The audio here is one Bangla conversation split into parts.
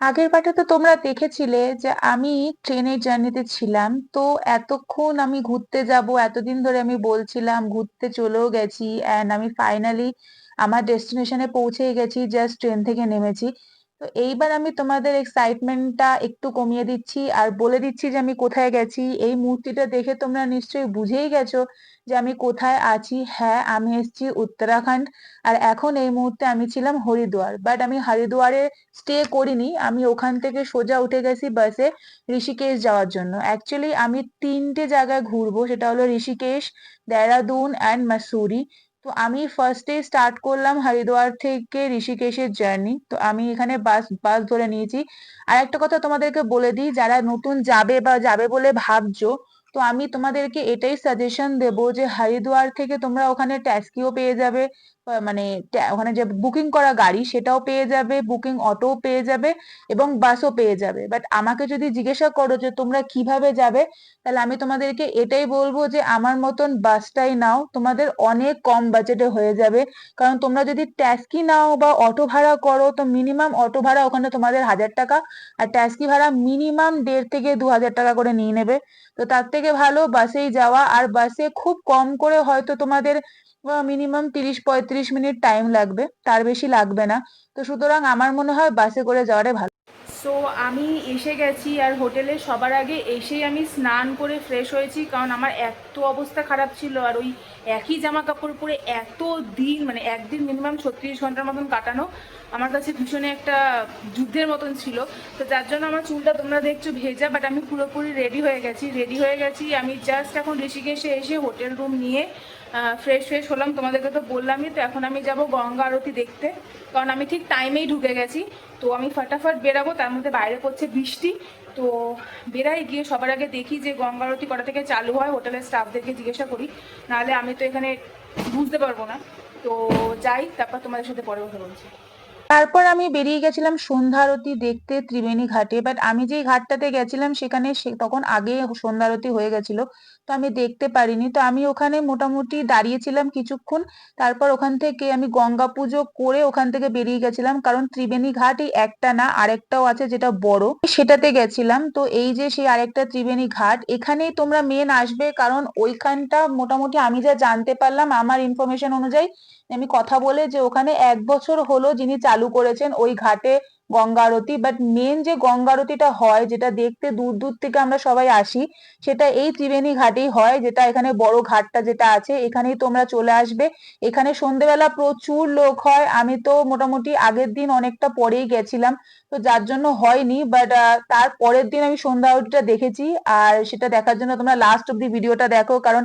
আগের বারে তো তোমরা দেখেছিলে যে আমি ট্রেনের জার্নিতে ছিলাম। তো এতক্ষণ আমি ঘুরতে যাব, এতদিন ধরে আমি বলছিলাম, ঘুরতে চলেও গেছি। অ্যান্ড আমি ফাইনালি আমার ডেস্টিনেশনে পৌঁছে গেছি জাস্ট ট্রেন থেকে নেমেছি। তো এইবার আমি তোমাদের এক্সাইটমেন্টটা একটু কমিয়ে দিচ্ছি আর বলে দিচ্ছি যে আমি কোথায় গেছি। এই মূর্তিটা দেখে তোমরা নিশ্চয়ই বুঝেই গেছো যে আমি কোথায় আছি। হ্যাঁ আমি এসেছি উত্তরাখণ্ড আর এখন এই মুহূর্তে আমি ছিলাম হরিদ্বার। বাট আমি হরিদ্বারে স্টে করিনি। আমি ওখান থেকে সোজা উঠে গেছি বাসে ঋষিকেশ যাওয়ার জন্য। অ্যাকচুয়ালি আমি তিনটে জায়গায় ঘুরবো, সেটা হলো ঋষিকেশ দেহরাদুন অ্যান্ড মাসুরি তো আমি ফার্স্টে স্টার্ট করলাম হরিদ্বার থেকে ঋষিকেশের জার্নি তো আমি এখানে বাস বাস ধরে নিয়েছি। আর একটা কথা তোমাদেরকে বলে দিই, যারা নতুন যাবে বা যাবে বলে ভাবছ, তো আমি তোমাদেরকে এটাই সাজেশন দেবো যে হরিদ্বার থেকে তোমরা ওখানে ট্যাক্সিও পেয়ে যাবে। মানে ওখানে যে বুকিং করা গাড়ি সেটাও পেয়ে যাবে বুকিং অটোও পেয়ে যাবে এবং বাসও পেয়ে যাবে। বাট আমাকে যদি জিজ্ঞাসা করো যে তোমরা কীভাবে যাবে, তাহলে আমি তোমাদেরকে এটাই বলব যে আমার মতন বাসটাই নাও, তোমাদের অনেক কম বাজেটে হয়ে যাবে। কারণ তোমরা যদি ট্যাক্সি নাও বা অটো ভাড়া করো, তো মিনিমাম অটো ভাড়া ওখানে তোমাদের হাজার টাকা, আর ট্যাক্সি ভাড়া মিনিমাম দেড় থেকে দু হাজার টাকা করে নিয়ে নেবে। তো তার থেকে ভালো বাসেই যাওয়া, আর বাসে খুব কম করে হয়তো তোমাদের মিনিমাম তিরিশ, পঁয়ত্রিশ মিনিট টাইম লাগবে, তার বেশি লাগবে না। তো সুতরাং আমার মনে হয় বাসে করে যাওয়াটাই ভালো। সো আমি এসে গেছি আর হোটেলে সবার আগে এসেই আমি স্নান করে ফ্রেশ হয়েছি, কারণ আমার এত অবস্থা খারাপ ছিল আর ওই একই জামা কাপড় পরে এত দিন মানে একদিন মিনিমাম ছত্রিশ ঘণ্টার মতন কাটানো আমার কাছে ভীষণে একটা যুদ্ধের মতন ছিল। তো যার জন্য আমার চুলটা তোমরা দেখছ ভেজা বাট আমি পুরোপুরি রেডি হয়ে গেছি। রেডি হয়ে গেছি, আমি জাস্ট এখন ঋষিকেশে এসে হোটেল রুম নিয়ে ফ্রেশ ফ্রেশ হলাম। তোমাদেরকে তো বললামই তো, এখন আমি যাব গঙ্গা আরতি দেখতে। কারণ আমি ঠিক টাইমেই ঢুকে গেছি। তো আমি ফাটাফাট বেরাবো, তার মধ্যে বাইরে পড়ছে বৃষ্টি। তো বেরাই গিয়ে সবার আগে দেখি যে গঙ্গা আরতি কটা থেকে চালু হয়, হোটেলের স্টাফদেরকে জিজ্ঞাসা করি। নাহলে আমি তো এখানে বুঝতে পারব না। তো যাই, তারপর তোমাদের সাথে পরে কথা বলছি। তারপর আমি বেরিয়ে গেছিলাম সন্ধ্যা আরতি দেখতে ত্রিবেণী ঘাটে বাট আমি যেই ঘাটটাতে গেছিলাম সেখানে তখন আগে সন্ধ্যা আরতি হয়ে গেছিল, তো আমি দেখতে পারিনি। তো আমি ওখানে মোটামুটি দাঁড়িয়েছিলাম কিছুক্ষণ, তারপর ওখান থেকে আমি গঙ্গা পুজো করে ওখান থেকে বেরিয়ে গেছিলাম, কারণ ত্রিবেণী ঘাট এই একটা না, আরেকটাও আছে যেটা বড়, সেটাতে গেছিলাম। তো এই যে সেই আরেকটা ত্রিবেণী ঘাট, এখানেই তোমরা মেন আসবে, কারণ ওইখানটা মোটামুটি আমি যা জানতে পারলাম, আমার ইনফরমেশন অনুযায়ী আমি কথা বলে যে ওখানে এক বছর হলো যিনি চালু করেছেন ওই ঘাটে গঙ্গা আরতি বাট মেন যে গঙ্গা আরতিটা হয়, যেটা দেখতে দূর দূর থেকে আমরা সবাই আসি, সেটা এই ত্রিবেণী ঘাটেই হয়, যেটা এখানে বড় ঘাটটা যেটা আছে, এখানেই তোমরা চলে আসবে। এখানে সন্ধেবেলা প্রচুর লোক হয়, আমি তো মোটামুটি আগের দিন অনেকটা পরেই গেছিলাম, তো যার জন্য হয়নি বাট তার পরের দিন আমি সন্ধ্যা আরতিটা দেখেছি, আর সেটা দেখার জন্য তোমরা লাস্ট অব্দি ভিডিওটা দেখো, কারণ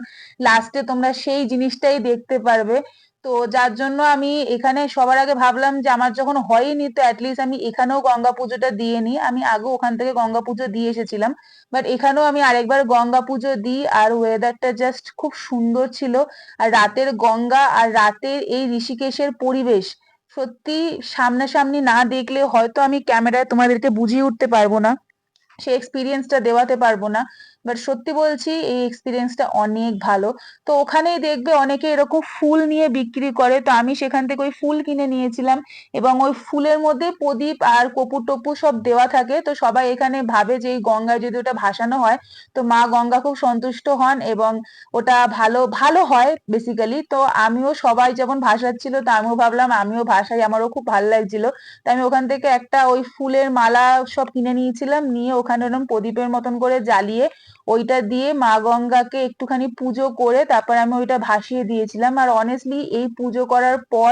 লাস্টে তোমরা সেই জিনিসটাই দেখতে পারবে। তো যার জন্য আমি এখানে সবার আগে ভাবলাম যে আমার যখন হয়নি, তো অ্যাটলিস্ট আমি এখানেও গঙ্গা পুজোটা দিয়ে নিই। আমি আগেও ওখান থেকে গঙ্গা পুজো দিয়ে এসেছিলাম। বাট এখানেও আমি আরেকবার গঙ্গা পুজো দিই আর ওয়েদারটা জাস্ট খুব সুন্দর ছিল। আর রাতের গঙ্গা আর রাতের এই ঋষিকেশের পরিবেশ, সত্যি সামনাসামনি না দেখলে হয়তো আমি ক্যামেরায় তোমাদেরকে বুঝিয়ে উঠতে পারব না সেই এক্সপিরিয়েন্সটা দেওয়াতে পারব না। বাট সত্যি বলছি, এই এক্সপিরিয়েন্সটা অনেক ভালো। তো ওখানেই দেখবে অনেকে এরকম ফুল নিয়ে বিক্রি করে। তো আমি সেখান থেকে ওই ফুল কিনে নিয়েছিলাম এবং ওই ফুলের মধ্যে প্রদীপ আর কপুর টপু সব দেওয়া থাকে। তো সবাই এখানে ভাবে যে এই গঙ্গায় যদি ওটা ভাসানো হয়, তো মা গঙ্গা খুব সন্তুষ্ট হন এবং ওটা ভালো ভালো হয় বেসিক্যালি তো আমিও সবাই যেমন ভাসাচ্ছিল, তো আমিও ভাবলাম আমিও ভাসাই, আমারও খুব ভালো লাগছিল। তো আমি ওখান থেকে একটা ওই ফুলের মালা সব কিনে নিয়েছিলাম, নিয়ে ওখানে ওরকম প্রদীপের মতন করে জ্বালিয়ে ওইটা দিয়ে মা গঙ্গাকে একটুখানি পুজো করে তারপর আমি ওইটা ভাসিয়ে দিয়েছিলাম। আর অনেস্টলি এই পুজো করার পর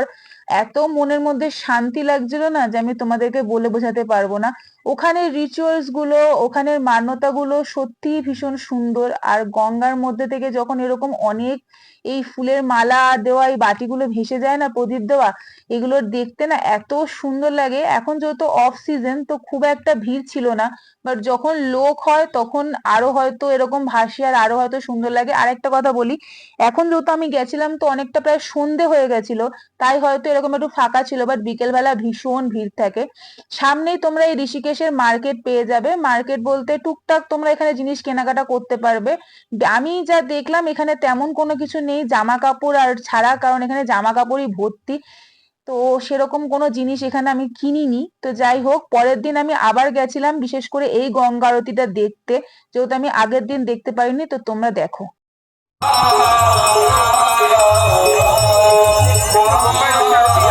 এত মনের মধ্যে শান্তি লাগছিল না যে আমি তোমাদেরকে বলে বোঝাতে পারব না। ওখানের রিচুয়ালসগুলো, ওখানের মান্যতা গুলো সত্যিই ভীষণ সুন্দর। আর গঙ্গার মধ্যে থেকে যখন এরকম অনেক এই ফুলের মালা দেওয়া, এই বাটিগুলো ভেসে যায় না প্রদীপ দেওয়া, এগুলো দেখতে না এত সুন্দর লাগে। এখন যেহেতু অফ সিজন তো খুব একটা ভিড় ছিল না। বাট যখন লোক হয়, তখন আরও হয়তো এরকম ভাসি আর আরও হয়তো সুন্দর লাগে। আরেকটা কথা বলি, এখন যেহেতু আমি গেছিলাম, তো অনেকটা প্রায় সন্ধে হয়ে গেছিল, তাই হয়তো এরকম একটু ফাঁকা ছিল বাট বিকেলবেলা ভীষণ ভিড় থাকে। সামনেই তোমরা এই ঋষিকেশের মার্কেট পেয়ে যাবে। মার্কেট বলতে টুকটাক তোমরা এখানে জিনিস কেনাকাটা করতে পারবে। আমি যা দেখলাম এখানে তেমন কোনো কিছু নেই, জামা কাপড় আর ছাড়া, কারণ এখানে জামা কাপড়ই ভর্তি। তো সেরকম কোনো জিনিস এখানে আমি কিনিনি। তো যাই হোক, পরের দিন আমি আবার গেছিলাম, বিশেষ করে এই গঙ্গা আরতিটা দেখতে। যেহেতু আমি আগের দিন দেখতে পারিনি, তো তোমরা দেখো। जो